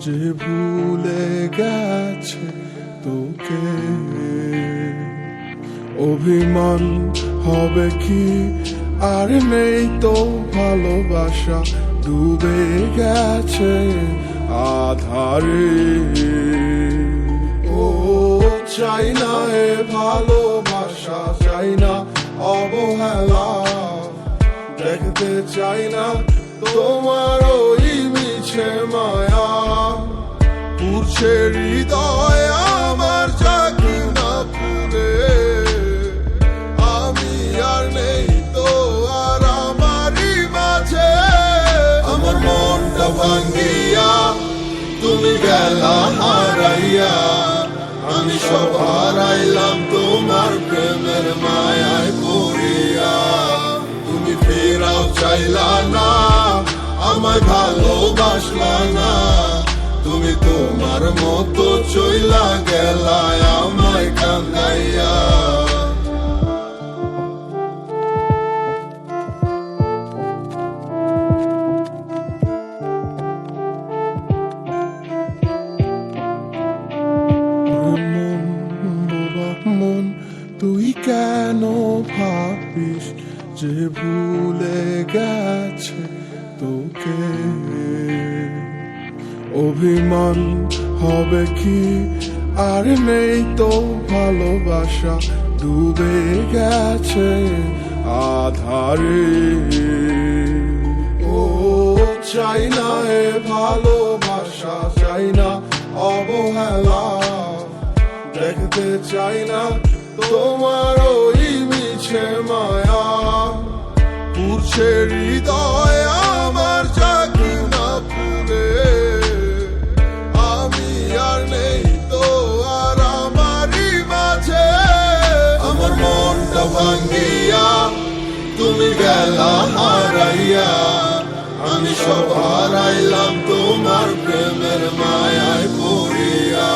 যে ভুলে গেছে তোকে? অভিমান হবে কি? আর নেই তো ভালোবাসা, ডুবে গেছে আধারে। ও, চাই না এ ভালোবাসা, চাই না অবহেলা। দেখতে চাই না তোমার ওই মিছে মায়া পুরছে হৃদয় আমার চাকি না পুরে আমি আর নেই তো আর আমারই মাঝে। আমার মনটা ভাঙ্গিয়া, তুমি গেলা হারাইয়া। আমি সব হারাইলাম তোমার প্রেমের মায়ায় পড়িয়া। তুমি ফেরাও চাইলা না। আমায় ভালোবাসলা না। তুমি তোমার মতো চইলা গেলা আমায় কান্দাইয়া। তুই কেন ভাবিস? যে ভুলে গেছে তোকে। অভিমান হবে কি? আর নেই তো ভালোবাসা, ডুবে গেছে আধারে। ও, চাই না এ ভালোবাসা, চাই না অবহেলা। দেখতে চাই না তোমার ওই মিছে মায়া। পুরছে হৃদয় আমার চাকি না পুরে আমি আর নেই তো আর আমারই মাঝে। আমার মনটা ভাঙ্গিয়া তুমি গেলা হারাইয়া। আমি সব হারাইলাম তোমার প্রেমের মায়ায় পড়িয়া।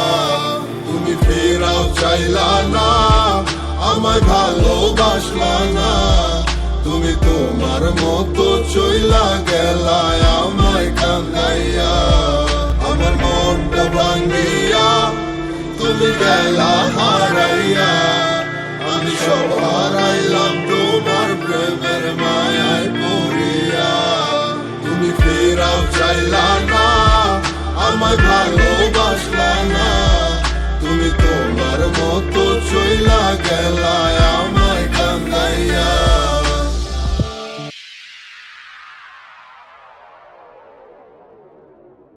তুমি ফেরাও চাইলা না আমায় ভালোবাসলা না তুমি তোমার মতো চইলা গেলা, আমায় কান্দাইয়া। আমার মনটা ভাঙ্গিয়া তুমি গেলা হারাইয়া। আমি সব হারাইলাম তোমার প্রেমের মায়ায় পড়িয়া। তুমি ফেরাও চাইলা না আমায় ভালো